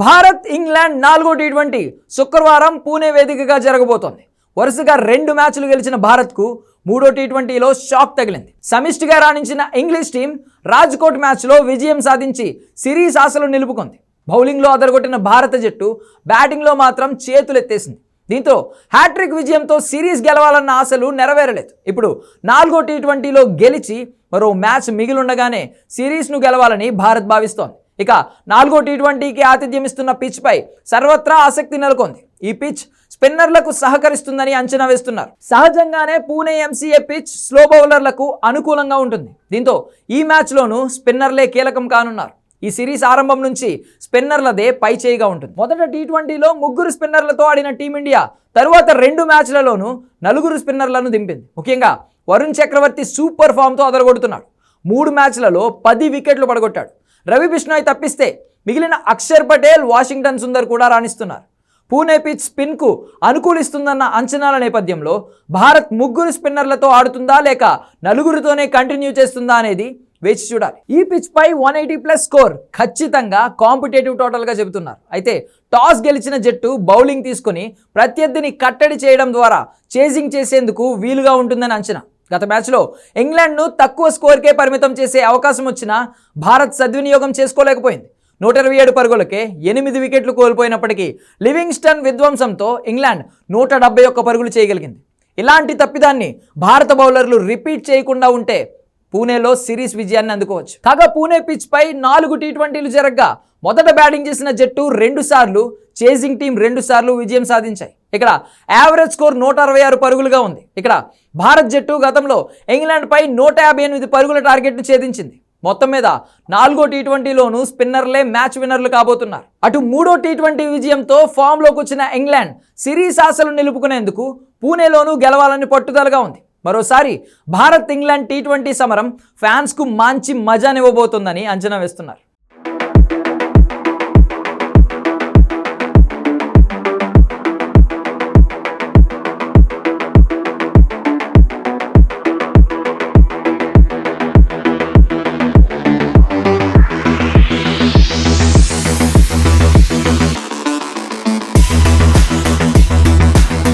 Bharat England నాలుగో T twenty శుక్రవారం పూణే వేదికగా జరగబోతోంది. వరుసగా రెండు మ్యాచ్లు గెలిచిన భారత్కు మూడో టీ ట్వంటీలో షాక్ తగిలింది. సమిష్టిగా రాణించిన ఇంగ్లీష్ టీం రాజ్కోట్ మ్యాచ్లో విజయం సాధించి సిరీస్ ఆశలు నిలుపుకుంది. బౌలింగ్లో అదరగొట్టిన భారత జట్టు బ్యాటింగ్లో మాత్రం చేతులెత్తేసింది. దీంతో హ్యాట్రిక్ విజయంతో సిరీస్ గెలవాలన్న ఆశలు నెరవేరలేదు. ఇప్పుడు నాలుగో టీ ట్వంటీలో గెలిచి మరో మ్యాచ్ మిగిలుండగానే సిరీస్ను గెలవాలని భారత్ భావిస్తోంది. ఇక నాలుగో టీ ట్వంటీకి ఆతిథ్యం ఇస్తున్న పిచ్పై సర్వత్రా ఆసక్తి నెలకొంది. ఈ పిచ్ స్పిన్నర్లకు సహకరిస్తుందని అంచనా వేస్తున్నారు. సహజంగానే పూణే ఎంసీఏ పిచ్ స్లో బౌలర్లకు అనుకూలంగా ఉంటుంది. దీంతో ఈ మ్యాచ్లోనూ స్పిన్నర్లే కీలకం కానున్నారు. ఈ సిరీస్ ఆరంభం నుంచి స్పిన్నర్లదే పై చేయిగా ఉంటుంది. మొదట టీ ట్వంటీలో ముగ్గురు స్పిన్నర్లతో ఆడిన టీమిండియా తరువాత రెండు మ్యాచ్లలోనూ నలుగురు స్పిన్నర్లను దింపింది. ముఖ్యంగా వరుణ్ చక్రవర్తి సూపర్ ఫామ్తో అదరగొడుతున్నాడు. మూడు మ్యాచ్లలో పది వికెట్లు పడగొట్టాడు. రవి బిష్ణోయ్ తప్పిస్తే మిగిలిన అక్షర్ పటేల్ వాషింగ్టన్ సుందర్ కూడా రాణిస్తున్నారు. పూణే పిచ్ స్పిన్కు అనుకూలిస్తుందన్న అంచనాల నేపథ్యంలో భారత్ ముగ్గురు స్పిన్నర్లతో ఆడుతుందా లేక నలుగురితోనే కంటిన్యూ చేస్తుందా అనేది వేచి చూడాలి. ఈ పిచ్ పై వన్ ఎయిటీ ప్లస్ స్కోర్ ఖచ్చితంగా కాంపిటేటివ్ టోటల్గా చెబుతున్నారు. అయితే టాస్ గెలిచిన జట్టు బౌలింగ్ తీసుకుని ప్రత్యర్థిని కట్టడి చేయడం ద్వారా చేజింగ్ చేసేందుకు వీలుగా ఉంటుందని అంచనా. గత మ్యాచ్లో ఇంగ్లాండ్ను తక్కువ స్కోర్కే పరిమితం చేసే అవకాశం వచ్చినా భారత్ సద్వినియోగం చేసుకోలేకపోయింది. నూట ఇరవై ఏడు పరుగులకే ఎనిమిది వికెట్లు కోల్పోయినప్పటికీ లివింగ్స్టన్ విధ్వంసంతో ఇంగ్లాండ్ నూట డెబ్బై ఒక్క పరుగులు చేయగలిగింది. ఇలాంటి తప్పిదాన్ని భారత బౌలర్లు రిపీట్ చేయకుండా ఉంటే పూణేలో సిరీస్ విజయాన్ని అందుకోవచ్చు. కాగా పూణే పిచ్ పై నాలుగు టీ ట్వంటీలు జరగగా మొదట బ్యాటింగ్ చేసిన జట్టు రెండు సార్లు చేజింగ్ టీం రెండు సార్లు విజయం సాధించాయి. ఇక్కడ యావరేజ్ స్కోర్ నూట అరవై ఆరు పరుగులుగా ఉంది. ఇక్కడ భారత్ జట్టు గతంలో ఇంగ్లాండ్ పై నూట యాభై ఎనిమిది పరుగుల టార్గెట్ను ఛేదించింది. మొత్తం మీద నాలుగో టీ ట్వంటీలోనూ స్పిన్నర్లే మ్యాచ్ విన్నర్లు కాబోతున్నారు. అటు మూడో టీ ట్వంటీ విజయంతో ఫామ్లోకి వచ్చిన ఇంగ్లాండ్ సిరీస్ ఆశలు నిలుపుకునేందుకు పూణేలోనూ గెలవాలని పట్టుదలగా ఉంది. మరోసారి భారత్ ఇంగ్లాండ్ టీ ట్వంటీ సమరం ఫ్యాన్స్కు మంచి మజానివ్వబోతోందని అంచనా వేస్తున్నారు.